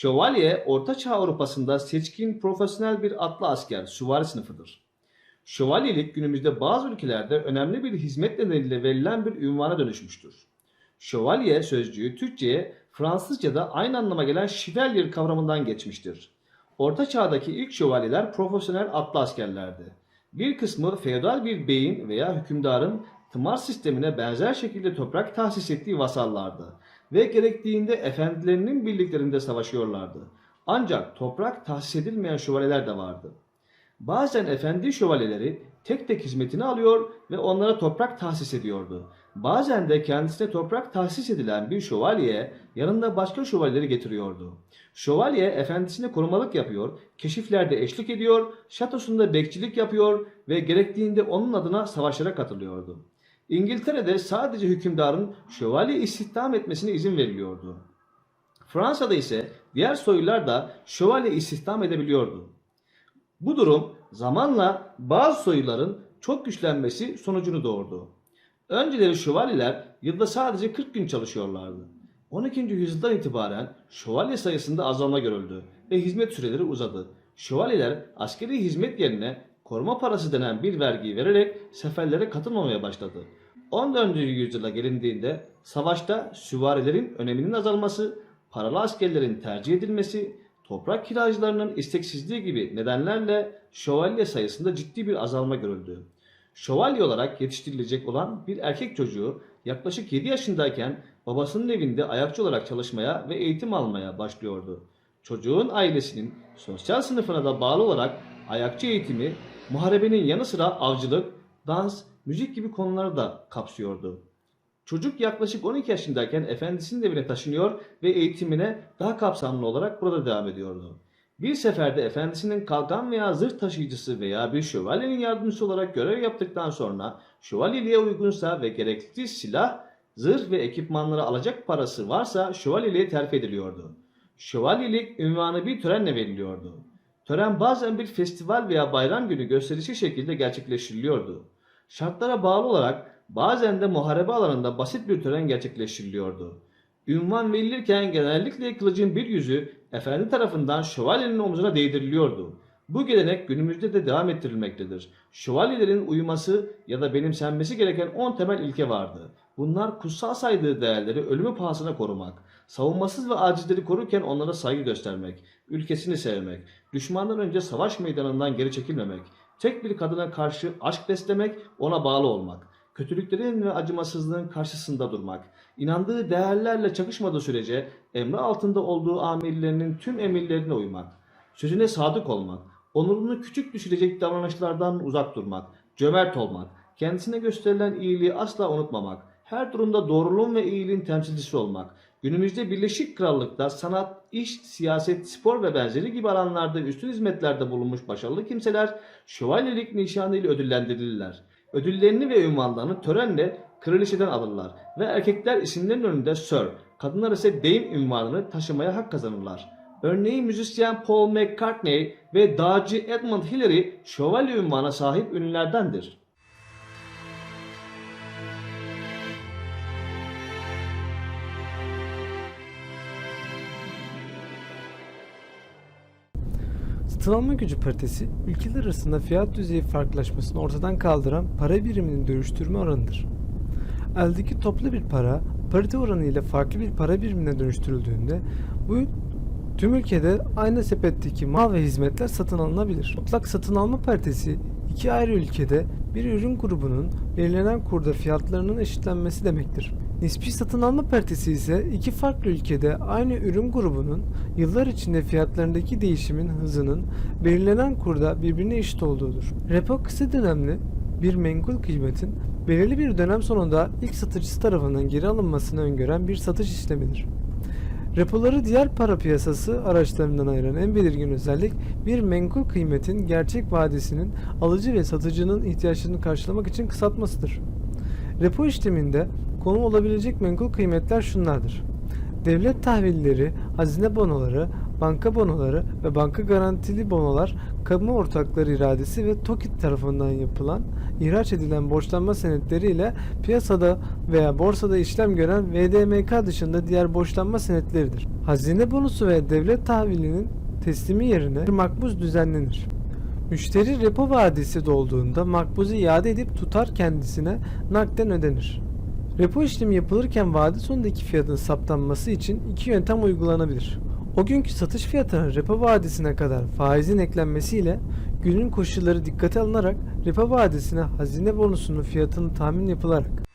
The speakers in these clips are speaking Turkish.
Şövalye, Orta Çağ Avrupa'sında seçkin profesyonel bir atlı asker, süvari sınıfıdır. Şövalyelik günümüzde bazı ülkelerde önemli bir hizmet nedeniyle verilen bir ünvana dönüşmüştür. Şövalye sözcüğü Türkçe'ye Fransızca'da aynı anlama gelen şivelyer kavramından geçmiştir. Orta çağdaki ilk şövalyeler profesyonel atlı askerlerdi. Bir kısmı feodal bir beyin veya hükümdarın tımar sistemine benzer şekilde toprak tahsis ettiği vasallardı ve gerektiğinde efendilerinin birliklerinde savaşıyorlardı. Ancak toprak tahsis edilmeyen şövalyeler de vardı. Bazen efendi şövalyeleri tek tek hizmetini alıyor ve onlara toprak tahsis ediyordu. Bazen de kendisine toprak tahsis edilen bir şövalye yanında başka şövalyeleri getiriyordu. Şövalye efendisine korumalık yapıyor, keşiflerde eşlik ediyor, şatosunda bekçilik yapıyor ve gerektiğinde onun adına savaşlara katılıyordu. İngiltere'de sadece hükümdarın şövalye istihdam etmesine izin veriliyordu. Fransa'da ise diğer soylular da şövalye istihdam edebiliyordu. Bu durum zamanla bazı soyluların çok güçlenmesi sonucunu doğurdu. Önceleri şövalyeler yılda sadece 40 gün çalışıyorlardı. 12. yüzyıldan itibaren şövalye sayısında azalma görüldü ve hizmet süreleri uzadı. Şövalyeler askeri hizmet yerine koruma parası denen bir vergiyi vererek seferlere katılmamaya başladı. 14. yüzyıla gelindiğinde savaşta süvarilerin öneminin azalması, paralı askerlerin tercih edilmesi, toprak kiracılarının isteksizliği gibi nedenlerle şövalye sayısında ciddi bir azalma görüldü. Şövalye olarak yetiştirilecek olan bir erkek çocuğu yaklaşık 7 yaşındayken babasının evinde ayakçı olarak çalışmaya ve eğitim almaya başlıyordu. Çocuğun ailesinin sosyal sınıfına da bağlı olarak ayakçı eğitimi, muharebenin yanı sıra avcılık, dans, müzik gibi konuları da kapsıyordu. Çocuk yaklaşık 12 yaşındayken efendisinin evine taşınıyor ve eğitimine daha kapsamlı olarak burada devam ediyordu. Bir seferde efendisinin kalkan veya zırh taşıyıcısı veya bir şövalyenin yardımcısı olarak görev yaptıktan sonra şövalyeliğe uygunsa ve gerekli silah, zırh ve ekipmanları alacak parası varsa şövalyeliğe terfi ediliyordu. Şövalyelik ünvanı bir törenle veriliyordu. Tören bazen bir festival veya bayram günü gösterişi şekilde gerçekleştiriliyordu. Şartlara bağlı olarak bazen de muharebe alanında basit bir tören gerçekleştiriliyordu. Ünvan verilirken genellikle kılıcın bir yüzü efendi tarafından şövalyenin omzuna değdiriliyordu. Bu gelenek günümüzde de devam ettirilmektedir. Şövalyelerin uyuması ya da benimsenmesi gereken 10 temel ilke vardı. Bunlar kutsal saydığı değerleri ölümü pahasına korumak, savunmasız ve acizleri korurken onlara saygı göstermek, ülkesini sevmek, düşmandan önce savaş meydanından geri çekilmemek, tek bir kadına karşı aşk beslemek, ona bağlı olmak, kötülüklerin ve acımasızlığın karşısında durmak, inandığı değerlerle çakışmadığı sürece emri altında olduğu amirlerinin tüm emirlerine uymak, sözüne sadık olmak, onurunu küçük düşürecek davranışlardan uzak durmak, cömert olmak, kendisine gösterilen iyiliği asla unutmamak, her durumda doğruluğun ve iyiliğin temsilcisi olmak, günümüzde Birleşik Krallık'ta sanat, iş, siyaset, spor ve benzeri gibi alanlarda üstün hizmetlerde bulunmuş başarılı kimseler şövalyelik nişanı ile ödüllendirilirler. Ödüllerini ve ünvanlarını törenle kraliçeden alırlar ve erkekler isimlerin önünde Sir, kadınlar ise Dame ünvanını taşımaya hak kazanırlar. Örneğin müzisyen Paul McCartney ve dağcı Edmund Hillary şövalye ünvana sahip ünlülerdendir. Satın alma gücü paritesi, ülkeler arasında fiyat düzeyi farklılaşmasını ortadan kaldıran para biriminin dönüştürme oranıdır. Eldeki toplu bir para, parite oranı ile farklı bir para birimine dönüştürüldüğünde bu tüm ülkede aynı sepetteki mal ve hizmetler satın alınabilir. Mutlak satın alma paritesi iki ayrı ülkede bir ürün grubunun belirlenen kurda fiyatlarının eşitlenmesi demektir. Nispi satın alma paritesi ise iki farklı ülkede aynı ürün grubunun yıllar içinde fiyatlarındaki değişimin hızının belirlenen kurda birbirine eşit olduğudur. Repo kısa dönemli bir menkul kıymetin belirli bir dönem sonunda ilk satıcısı tarafından geri alınmasını öngören bir satış işlemidir. Repoları diğer para piyasası araçlarından ayıran en belirgin özellik bir menkul kıymetin gerçek vadesinin alıcı ve satıcının ihtiyaçlarını karşılamak için kısaltmasıdır. Repo işleminde konu olabilecek menkul kıymetler şunlardır. Devlet tahvilleri, hazine bonoları, banka bonoları ve banka garantili bonolar kamu ortakları iradesi ve TOKİ tarafından yapılan ihraç edilen borçlanma senetleri ile piyasada veya borsada işlem gören VDMK dışında diğer borçlanma senetleridir. Hazine bonosu ve devlet tahvilinin teslimi yerine bir makbuz düzenlenir. Müşteri repo vadesi dolduğunda makbuzu iade edip tutar kendisine nakden ödenir. Repo işlemi yapılırken vade sonundaki fiyatın saptanması için iki yöntem uygulanabilir. O günkü satış fiyatına repo vadesine kadar faizin eklenmesiyle günün koşulları dikkate alınarak repo vadesine hazine bonusunun fiyatını tahmin yapılarak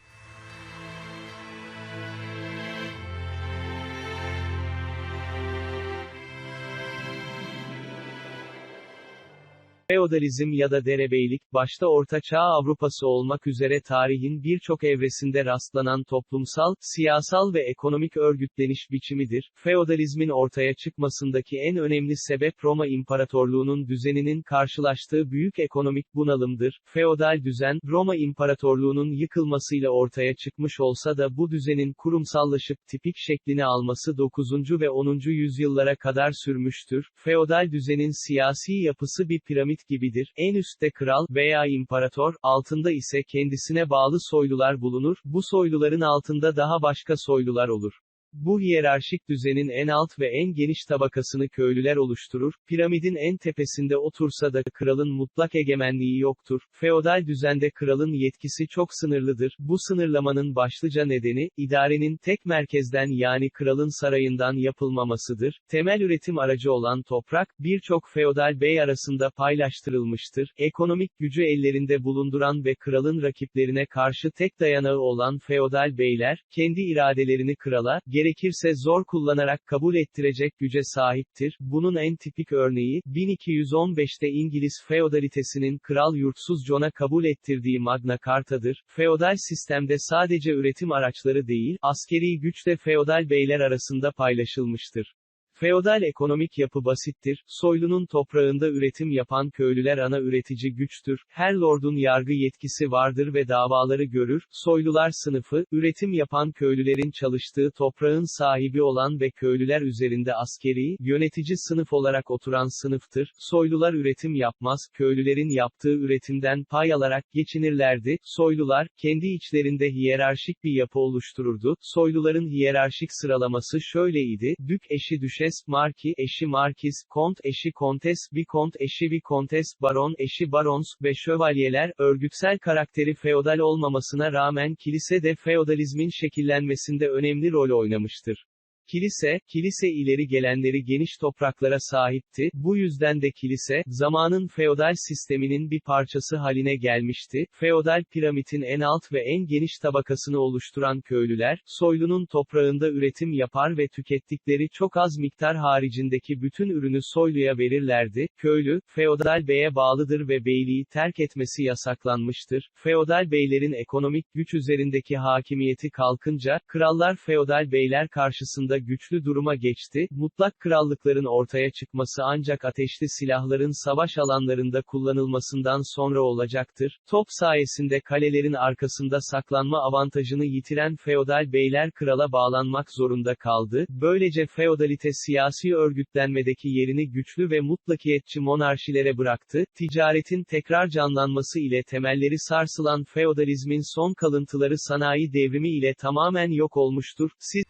Feodalizm ya da derebeylik, başta Orta Çağ Avrupası olmak üzere tarihin birçok evresinde rastlanan toplumsal, siyasal ve ekonomik örgütleniş biçimidir. Feodalizmin ortaya çıkmasındaki en önemli sebep Roma İmparatorluğu'nun düzeninin karşılaştığı büyük ekonomik bunalımdır. Feodal düzen, Roma İmparatorluğu'nun yıkılmasıyla ortaya çıkmış olsa da bu düzenin kurumsallaşıp tipik şeklini alması 9. ve 10. yüzyıllara kadar sürmüştür. Feodal düzenin siyasi yapısı bir piramit gibidir. En üstte kral veya imparator, altında ise kendisine bağlı soylular bulunur. Bu soyluların altında daha başka soylular olur. Bu hiyerarşik düzenin en alt ve en geniş tabakasını köylüler oluşturur. Piramidin en tepesinde otursa da kralın mutlak egemenliği yoktur. Feodal düzende kralın yetkisi çok sınırlıdır. Bu sınırlamanın başlıca nedeni, idarenin tek merkezden yani kralın sarayından yapılmamasıdır. Temel üretim aracı olan toprak, birçok feodal bey arasında paylaştırılmıştır. Ekonomik gücü ellerinde bulunduran ve kralın rakiplerine karşı tek dayanağı olan feodal beyler, kendi iradelerini krala, gerekirse zor kullanarak kabul ettirecek güce sahiptir. Bunun en tipik örneği, 1215'te İngiliz feodalitesinin kral yurtsuz John'a kabul ettirdiği Magna Carta'dır. Feodal sistemde sadece üretim araçları değil, askeri güç de feodal beyler arasında paylaşılmıştır. Feodal ekonomik yapı basittir, soylunun toprağında üretim yapan köylüler ana üretici güçtür, her lordun yargı yetkisi vardır ve davaları görür, soylular sınıfı, üretim yapan köylülerin çalıştığı toprağın sahibi olan ve köylüler üzerinde askeri, yönetici sınıf olarak oturan sınıftır, soylular üretim yapmaz, köylülerin yaptığı üretimden pay alarak geçinirlerdi, soylular, kendi içlerinde hiyerarşik bir yapı oluştururdu, soyluların hiyerarşik sıralaması şöyleydi, dük eşi düşes, marki eşi markiz, kont eşi kontes, vikont eşi vikontes, baron eşi barons ve şövalyeler, örgütsel karakteri feodal olmamasına rağmen kilise de feodalizmin şekillenmesinde önemli rol oynamıştır. Kilise, kilise ileri gelenleri geniş topraklara sahipti, bu yüzden de kilise, zamanın feodal sisteminin bir parçası haline gelmişti, feodal piramidin en alt ve en geniş tabakasını oluşturan köylüler, soylunun toprağında üretim yapar ve tükettikleri çok az miktar haricindeki bütün ürünü soyluya verirlerdi, köylü, feodal beye bağlıdır ve beyliği terk etmesi yasaklanmıştır, feodal beylerin ekonomik güç üzerindeki hakimiyeti kalkınca, krallar feodal beyler karşısında güçlü duruma geçti, mutlak krallıkların ortaya çıkması ancak ateşli silahların savaş alanlarında kullanılmasından sonra olacaktır. Top sayesinde kalelerin arkasında saklanma avantajını yitiren feodal beyler krala bağlanmak zorunda kaldı, böylece feodalite siyasi örgütlenmedeki yerini güçlü ve mutlakiyetçi monarşilere bıraktı, ticaretin tekrar canlanması ile temelleri sarsılan feodalizmin son kalıntıları sanayi devrimi ile tamamen yok olmuştur. Siz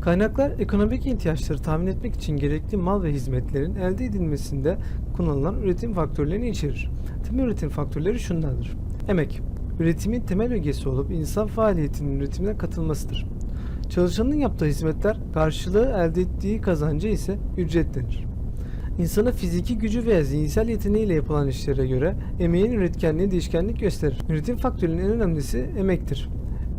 Kaynaklar ekonomik ihtiyaçları tahmin etmek için gerekli mal ve hizmetlerin elde edilmesinde kullanılan üretim faktörlerini içerir. Temel üretim faktörleri şunlardır. Emek, üretimin temel ögesi olup insan faaliyetinin üretimine katılmasıdır. Çalışanın yaptığı hizmetler karşılığı elde ettiği kazancı ise ücret denir. İnsana fiziki gücü veya zihinsel yeteneğiyle yapılan işlere göre emeğin üretkenliği değişkenlik gösterir. Üretim faktörünün en önemlisi emektir.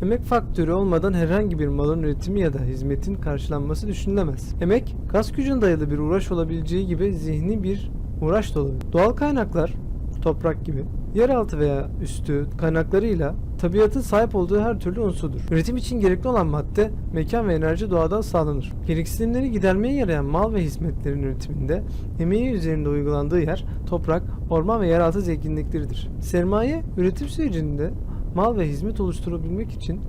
Emek faktörü olmadan herhangi bir malın üretimi ya da hizmetin karşılanması düşünülemez. Emek, kas gücüne dayalı bir uğraş olabileceği gibi zihni bir uğraş da olabilir. Doğal kaynaklar, toprak gibi, yeraltı veya üstü kaynaklarıyla tabiatın sahip olduğu her türlü unsurdur. Üretim için gerekli olan madde, mekan ve enerji doğadan sağlanır. Gereksinimleri gidermeye yarayan mal ve hizmetlerin üretiminde emeği üzerinde uygulandığı yer, toprak, orman ve yeraltı zenginlikleridir. Sermaye, üretim sürecinde mal ve hizmet oluşturabilmek için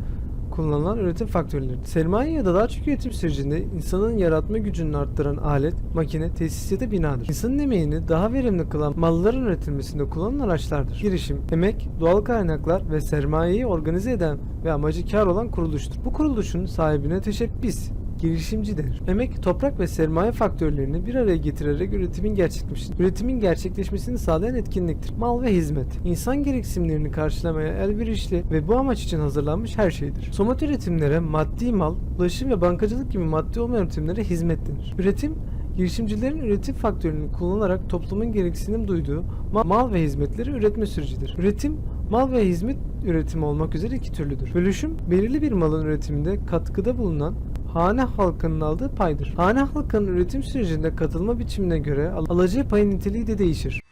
kullanılan üretim faktörleri. Sermaye ya da daha çok üretim sürecinde insanın yaratma gücünü arttıran alet, makine, tesis ya da binadır. İnsanın emeğini daha verimli kılan malların üretilmesinde kullanılan araçlardır. Girişim, emek, doğal kaynaklar ve sermayeyi organize eden ve amacı kar olan kuruluştur. Bu kuruluşun sahibine teşebbüs, girişimci denir. Emek, toprak ve sermaye faktörlerini bir araya getirerek üretimin gerçekleşmesini, üretimin gerçekleşmesini sağlayan etkinliktir. Mal ve hizmet, insan gereksinimlerini karşılamaya elverişli ve bu amaç için hazırlanmış her şeydir. Somut üretimlere maddi mal, ulaşım ve bankacılık gibi maddi olmayan üretimlere hizmet denir. Üretim, girişimcilerin üretim faktörünü kullanarak toplumun gereksinim duyduğu ma- mal ve hizmetleri üretme sürecidir. Üretim, mal ve hizmet üretimi olmak üzere iki türlüdür. Bölüşüm, belirli bir malın üretiminde katkıda bulunan hane halkının aldığı paydır. Hane halkının üretim sürecinde katılma biçimine göre al- alacağı payın niteliği de değişir.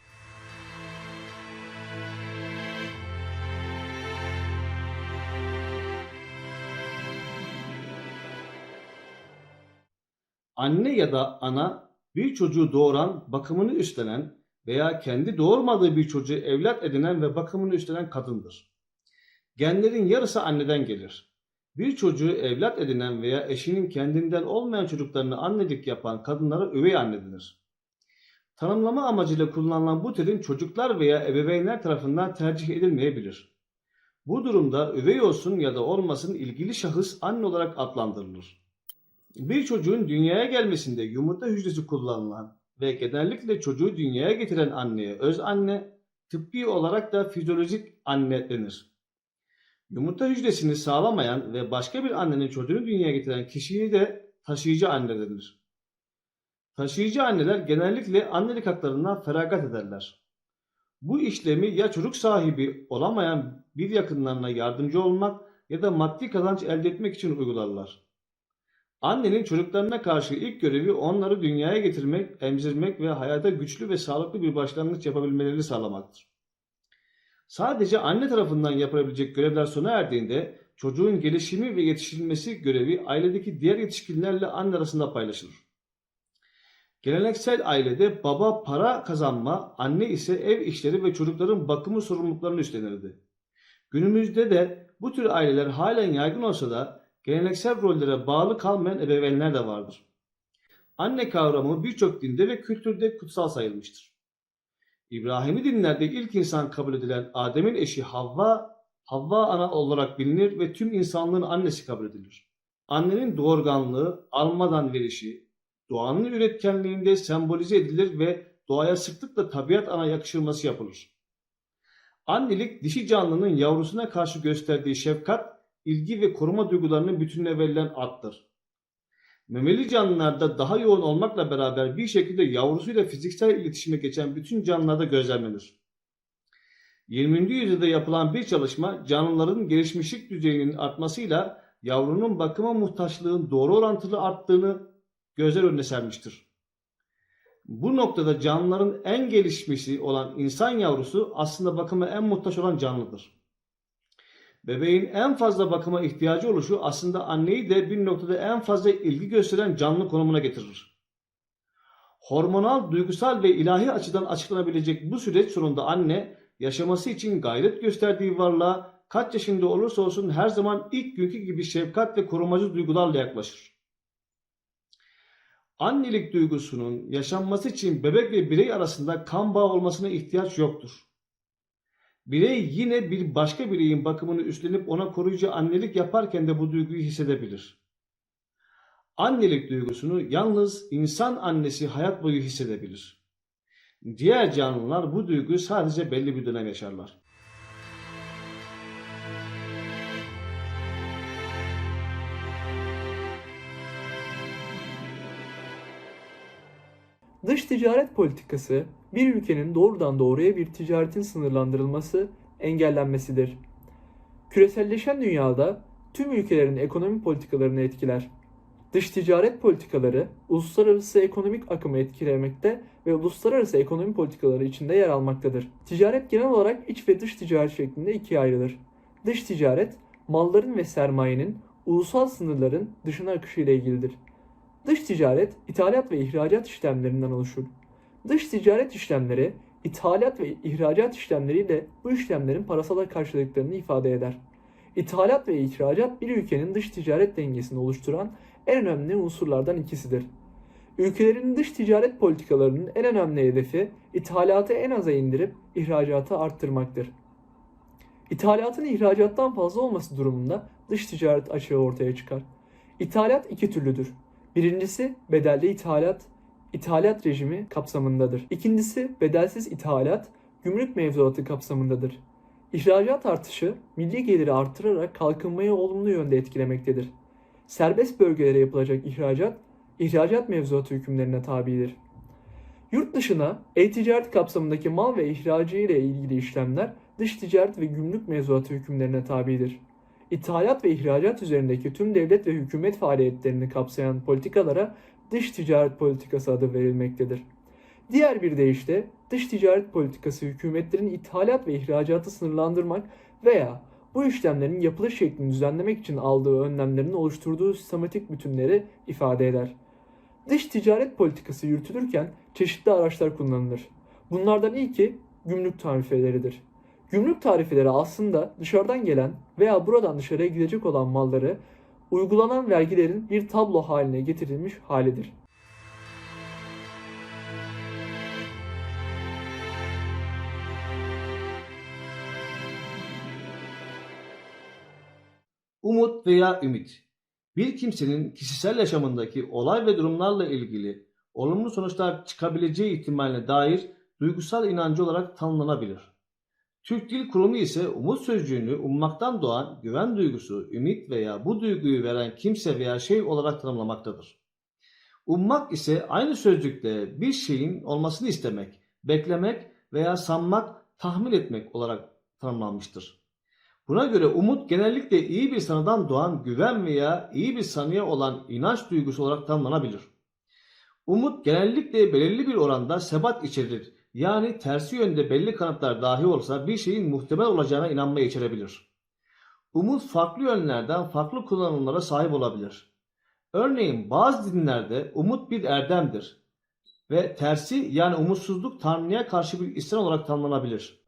Anne ya da ana bir çocuğu doğuran, bakımını üstlenen veya kendi doğurmadığı bir çocuğu evlat edinen ve bakımını üstlenen kadındır. Genlerin yarısı anneden gelir. Bir çocuğu evlat edinen veya eşinin kendinden olmayan çocuklarını annelik yapan kadınlara üvey anne denir. Tanımlama amacıyla kullanılan bu terim çocuklar veya ebeveynler tarafından tercih edilmeyebilir. Bu durumda üvey olsun ya da olmasın ilgili şahıs anne olarak adlandırılır. Bir çocuğun dünyaya gelmesinde yumurta hücresi kullanılan ve genellikle çocuğu dünyaya getiren anneye öz anne, tıbbi olarak da fizyolojik anne denir. Yumurta hücresini sağlamayan ve başka bir annenin çocuğunu dünyaya getiren kişiyi de taşıyıcı anne denir. Taşıyıcı anneler genellikle annelik haklarından feragat ederler. Bu işlemi ya çocuk sahibi olamayan bir yakınlarına yardımcı olmak ya da maddi kazanç elde etmek için uygularlar. Annenin çocuklarına karşı ilk görevi onları dünyaya getirmek, emzirmek ve hayata güçlü ve sağlıklı bir başlangıç yapabilmelerini sağlamaktır. Sadece anne tarafından yapılabilecek görevler sona erdiğinde çocuğun gelişimi ve yetiştirilmesi görevi ailedeki diğer yetişkinlerle anne arasında paylaşılır. Geleneksel ailede baba para kazanma, anne ise ev işleri ve çocukların bakımı sorumluluklarını üstlenirdi. Günümüzde de bu tür aileler halen yaygın olsa da geleneksel rollere bağlı kalmayan ebeveynler de vardır. Anne kavramı birçok dinde ve kültürde kutsal sayılmıştır. İbrahimi dinlerde ilk insan kabul edilen Adem'in eşi Havva, Havva ana olarak bilinir ve tüm insanlığın annesi kabul edilir. Annenin doğurganlığı, almadan verişi, doğanın üretkenliğinde sembolize edilir ve doğaya sıklıkla tabiat ana yakışılması yapılır. Annelik dişi canlının yavrusuna karşı gösterdiği şefkat, ilgi ve koruma duygularının bütününe verilen addır. Memeli canlılarda daha yoğun olmakla beraber bir şekilde yavrusuyla fiziksel iletişime geçen bütün canlılarda gözlemlenir. 20. yüzyılda yapılan bir çalışma canlıların gelişmişlik düzeyinin artmasıyla yavrunun bakıma muhtaçlığın doğru orantılı arttığını gözler önüne sermiştir. Bu noktada canlıların en gelişmişi olan insan yavrusu aslında bakıma en muhtaç olan canlıdır. Bebeğin en fazla bakıma ihtiyacı oluşu aslında anneyi de bir noktada en fazla ilgi gösteren canlı konumuna getirir. Hormonal, duygusal ve ilahi açıdan açıklanabilecek bu süreç sonunda anne yaşaması için gayret gösterdiği varlığa kaç yaşında olursa olsun her zaman ilk günkü gibi şefkat ve korumacı duygularla yaklaşır. Annelik duygusunun yaşanması için bebek ve birey arasında kan bağı olmasına ihtiyaç yoktur. Birey yine bir başka bireyin bakımını üstlenip ona koruyucu annelik yaparken de bu duyguyu hissedebilir. Annelik duygusunu yalnız insan annesi hayat boyu hissedebilir. Diğer canlılar bu duyguyu sadece belli bir dönem yaşarlar. Dış ticaret politikası, bir ülkenin doğrudan doğruya bir ticaretin sınırlandırılması, engellenmesidir. Küreselleşen dünyada tüm ülkelerin ekonomi politikalarını etkiler. Dış ticaret politikaları, uluslararası ekonomik akımı etkilemekte ve uluslararası ekonomi politikaları içinde yer almaktadır. Ticaret genel olarak iç ve dış ticaret şeklinde ikiye ayrılır. Dış ticaret, malların ve sermayenin ulusal sınırların dışına akışı ile ilgilidir. Dış ticaret, ithalat ve ihracat işlemlerinden oluşur. Dış ticaret işlemleri, ithalat ve ihracat işlemleriyle bu işlemlerin parasal karşılıklarını ifade eder. İthalat ve ihracat bir ülkenin dış ticaret dengesini oluşturan en önemli unsurlardan ikisidir. Ülkelerin dış ticaret politikalarının en önemli hedefi ithalatı en aza indirip ihracatı arttırmaktır. İthalatın ihracattan fazla olması durumunda dış ticaret açığı ortaya çıkar. İthalat iki türlüdür. Birincisi bedelli ithalat, ithalat rejimi kapsamındadır. İkincisi bedelsiz ithalat, gümrük mevzuatı kapsamındadır. İhracat artışı milli geliri artırarak kalkınmayı olumlu yönde etkilemektedir. Serbest bölgelere yapılacak ihracat, ihracat mevzuatı hükümlerine tabidir. Yurt dışına e-ticaret kapsamındaki mal ve ihracı ile ilgili işlemler dış ticaret ve gümrük mevzuatı hükümlerine tabidir. İthalat ve ihracat üzerindeki tüm devlet ve hükümet faaliyetlerini kapsayan politikalara dış ticaret politikası adı verilmektedir. Diğer bir deyişle dış ticaret politikası hükümetlerin ithalat ve ihracatı sınırlandırmak veya bu işlemlerin yapılış şeklini düzenlemek için aldığı önlemlerin oluşturduğu sistematik bütünleri ifade eder. Dış ticaret politikası yürütülürken çeşitli araçlar kullanılır. Bunlardan ilki gümrük tarifeleridir. Gümrük tarifeleri aslında dışarıdan gelen veya buradan dışarıya gidecek olan malları uygulanan vergilerin bir tablo haline getirilmiş halidir. Umut veya ümit. Bir kimsenin kişisel yaşamındaki olay ve durumlarla ilgili olumlu sonuçlar çıkabileceği ihtimaline dair duygusal inancı olarak tanımlanabilir. Türk Dil Kurumu ise umut sözcüğünü ummaktan doğan güven duygusu, ümit veya bu duyguyu veren kimse veya şey olarak tanımlamaktadır. Ummak ise aynı sözcükle bir şeyin olmasını istemek, beklemek veya sanmak, tahmin etmek olarak tanımlanmıştır. Buna göre umut genellikle iyi bir sanıdan doğan güven veya iyi bir sanıya olan inanç duygusu olarak tanımlanabilir. Umut genellikle belirli bir oranda sebat içerir. Yani tersi yönde belli kanıtlar dahi olsa bir şeyin muhtemel olacağına inanmayı içerebilir. Umut farklı yönlerden farklı kullanımlara sahip olabilir. Örneğin bazı dinlerde umut bir erdemdir ve tersi yani umutsuzluk Tanrı'ya karşı bir isyan olarak tanımlanabilir.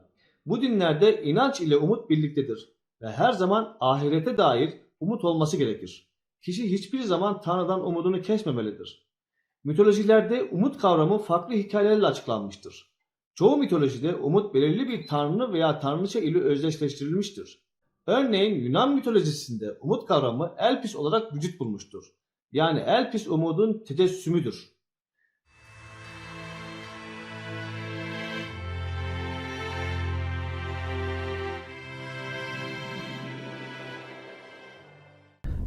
Bu dinlerde inanç ile umut birliktedir ve her zaman ahirete dair umut olması gerekir. Kişi hiçbir zaman Tanrı'dan umudunu kesmemelidir. Mitolojilerde umut kavramı farklı hikayelerle açıklanmıştır. Çoğu mitolojide umut belirli bir tanrı veya tanrıça ile özdeşleştirilmiştir. Örneğin Yunan mitolojisinde umut kavramı Elpis olarak vücut bulmuştur. Yani Elpis umudun tecessümüdür.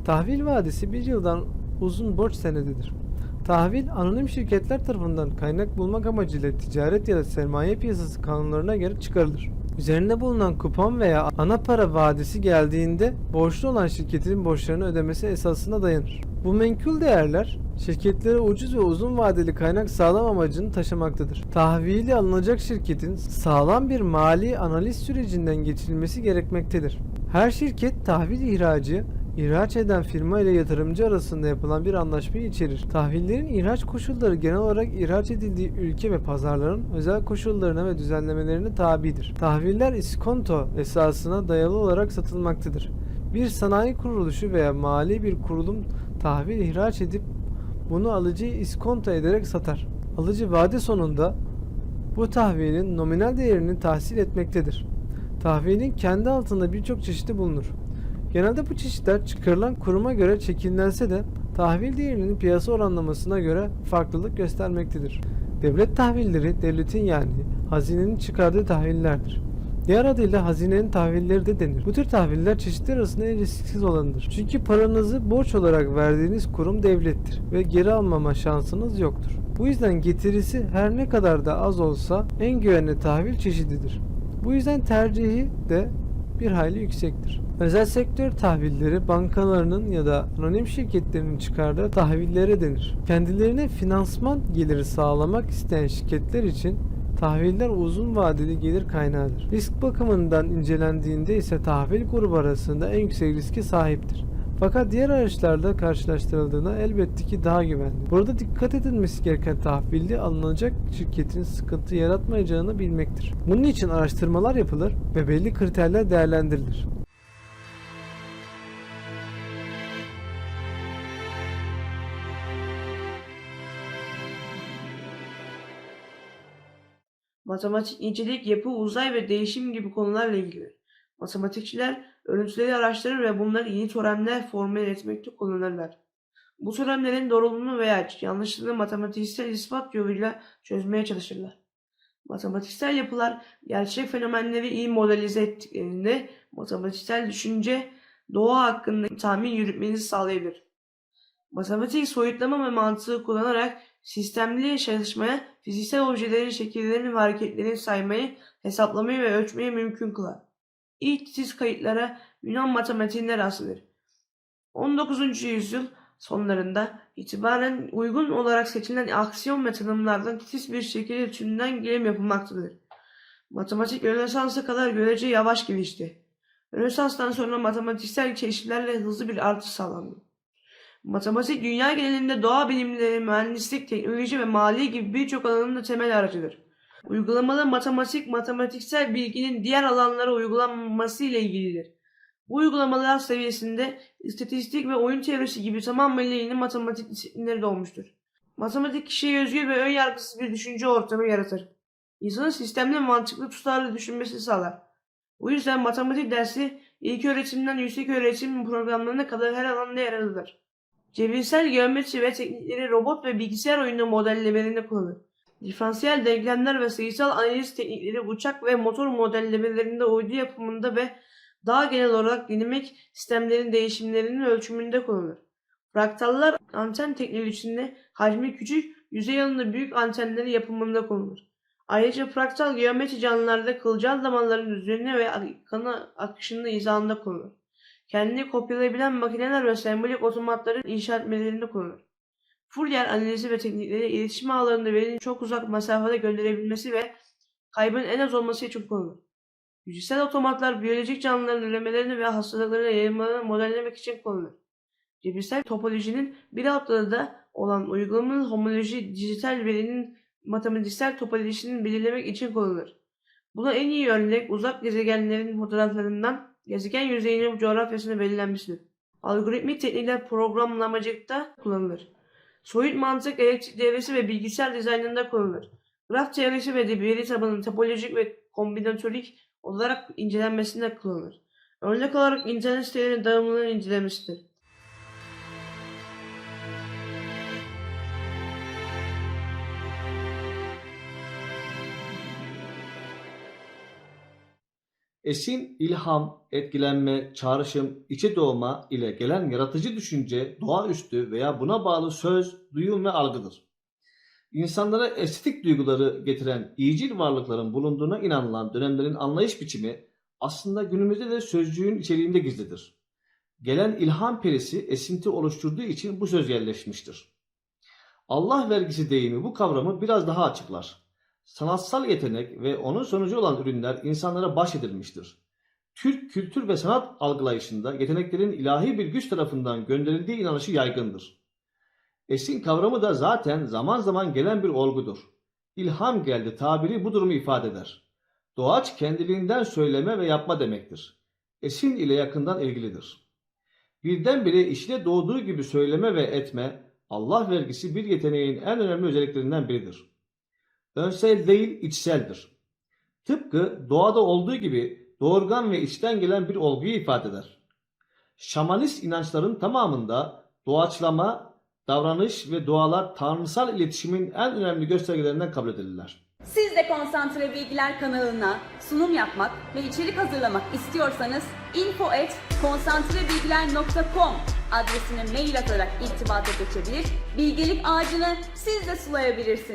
Tahvil vadesi bir yıldan uzun borç senedidir. Tahvil, anonim şirketler tarafından kaynak bulmak amacıyla ticaret ya da sermaye piyasası kanunlarına göre çıkarılır. Üzerinde bulunan kupon veya ana para vadesi geldiğinde borçlu olan şirketin borçlarını ödemesi esasına dayanır. Bu menkul değerler şirketlere ucuz ve uzun vadeli kaynak sağlam amacını taşımaktadır. Tahvili alınacak şirketin sağlam bir mali analiz sürecinden geçirilmesi gerekmektedir. Her şirket tahvil ihracı İhraç eden firma ile yatırımcı arasında yapılan bir anlaşmayı içerir. Tahvillerin ihraç koşulları genel olarak ihraç edildiği ülke ve pazarların özel koşullarına ve düzenlemelerine tabidir. Tahviller iskonto esasına dayalı olarak satılmaktadır. Bir sanayi kuruluşu veya mali bir kurulum tahvil ihraç edip bunu alıcıya iskonto ederek satar. Alıcı vade sonunda bu tahvilin nominal değerini tahsil etmektedir. Tahvilin kendi altında birçok çeşidi bulunur. Genelde bu çeşitler çıkarılan kuruma göre çekillense de tahvil değerinin piyasa oranlamasına göre farklılık göstermektedir. Devlet tahvilleri devletin yani hazinenin çıkardığı tahvillerdir. Diğer adıyla hazinenin tahvilleri de denir. Bu tür tahviller çeşitler arasında en risksiz olanıdır. Çünkü paranızı borç olarak verdiğiniz kurum devlettir ve geri almama şansınız yoktur. Bu yüzden getirisi her ne kadar da az olsa en güvenli tahvil çeşididir. Bu yüzden tercihi de bir hayli yüksektir. Özel sektör tahvilleri bankalarının ya da anonim şirketlerinin çıkardığı tahvillere denir. Kendilerine finansman geliri sağlamak isteyen şirketler için tahviller uzun vadeli gelir kaynağıdır. Risk bakımından incelendiğinde ise tahvil grubu arasında en yüksek riske sahiptir. Fakat diğer araçlarla karşılaştırıldığında elbette ki daha güvenli. Burada dikkat edilmesi gereken tahvilli alınacak şirketin sıkıntı yaratmayacağını bilmektir. Bunun için araştırmalar yapılır ve belli kriterler değerlendirilir. Matematik, nicelik, yapı, uzay ve değişim gibi konularla ilgilenir. Matematikçiler örüntüleri araştırır ve bunları yeni teoremler formüle etmekte kullanırlar. Bu teoremlerin doğruluğunu veya yanlışlığını matematiksel ispat yoluyla çözmeye çalışırlar. Matematiksel yapılar gerçek fenomenleri iyi modelize ettiklerinde matematiksel düşünce doğa hakkında tahmin yürütmenizi sağlayabilir. Matematik soyutlama ve mantığı kullanarak sistemli çalışmaya, fiziksel objelerin şekillerini ve hareketlerini saymayı, hesaplamayı ve ölçmeyi mümkün kılar. İlk titiz kayıtlara Yunan matematiğinde rastlanır. 19. yüzyıl sonlarında itibaren uygun olarak seçilen aksiyon ve tanımlardan titiz bir şekilde tümden gelim yapılmaktadır. Matematik Rönesans'a kadar görece yavaş gelişti. Rönesans'tan sonra matematiksel keşiflerle hızlı bir artış sağlandı. Matematik dünya genelinde doğa bilimleri, mühendislik, teknoloji ve maliye gibi birçok alanın da temel aracıdır. Uygulamalı matematik, matematiksel bilginin diğer alanlara uygulanması ile ilgilidir. Bu uygulamalar seviyesinde istatistik ve oyun teorisi gibi tamamıyla yeni matematik disiplinleri doğmuştur. Matematik kişiye özgü ve ön yargısız bir düşünce ortamı yaratır. İnsanın sistemli mantıklı tutarlı düşünmesini sağlar. Bu yüzden matematik dersi ilk öğretimden yüksek öğretim programlarına kadar her alanda yer alır. Cebirsel geometri ve teknikleri robot ve bilgisayar oyunu modellemelerinde kullanılır. Diferansiyel denklemler ve sayısal analiz teknikleri uçak ve motor modellemelerinde uydu yapımında ve daha genel olarak dinamik sistemlerin değişimlerinin ölçümünde kullanılır. Fraktallar anten teknolojisinde hacmi küçük, yüzey alanı büyük antenleri yapımında kullanılır. Ayrıca fraktal geometri canlılarda kılcal damarların üzerine ve kanı akışında hizasında kullanılır. Kendini kopyalayabilen makineler ve sembolik otomatların inşa etmelerinde kullanılır. Fourier analizi ve teknikleri iletişim ağlarında verinin çok uzak mesafede gönderebilmesi ve kaybın en az olması için kullanılır. Yüzeysel otomatlar biyolojik canlıların üremelerini ve hastalıklarına yayılmalarını modellemek için kullanılır. Cebirsel topolojinin bir alt da olan uygulamanın homoloji dijital verinin matematiksel topolojisini belirlemek için kullanılır. Buna en iyi örnek uzak gezegenlerin fotoğraflarından gezegen yüzeyinin coğrafyasını belirlenmesidir. Algoritmik teknikler programlamacılıkta kullanılır. Soyut mantık, elektrik devresi ve bilgisayar dizaynında kullanılır. Graf teorisi ve veri tabanının topolojik ve kombinatorik olarak incelenmesinde kullanılır. Örnek olarak internet sitelerinin dağılımının incelemesidir. Esin, ilham, etkilenme, çağrışım, içe doğma ile gelen yaratıcı düşünce, doğaüstü veya buna bağlı söz, duyum ve algıdır. İnsanlara estetik duyguları getiren iyicil varlıkların bulunduğuna inanılan dönemlerin anlayış biçimi aslında günümüzde de sözcüğün içeriğinde gizlidir. Gelen ilham perisi esinti oluşturduğu için bu söz yerleşmiştir. Allah vergisi deyimi bu kavramı biraz daha açıklar. Sanatsal yetenek ve onun sonucu olan ürünler insanlara bahşedilmiştir. Türk kültür ve sanat algılayışında yeteneklerin ilahi bir güç tarafından gönderildiği inanışı yaygındır. Esin kavramı da zaten zaman zaman gelen bir olgudur. İlham geldi tabiri bu durumu ifade eder. Doğaç kendiliğinden söyleme ve yapma demektir. Esin ile yakından ilgilidir. Birdenbire içine doğduğu gibi söyleme ve etme, Allah vergisi bir yeteneğin en önemli özelliklerinden biridir. Önsel değil, içseldir. Tıpkı doğada olduğu gibi doğurgan ve içten gelen bir olguyu ifade eder. Şamanist inançların tamamında doğaçlama, davranış ve dualar tanrısal iletişimin en önemli göstergelerinden kabul edilirler. Siz de Konsantre Bilgiler kanalına sunum yapmak ve içerik hazırlamak istiyorsanız info@konsantrebilgiler.com adresine mail atarak irtibata geçebilir, bilgelik ağacını siz de sulayabilirsiniz.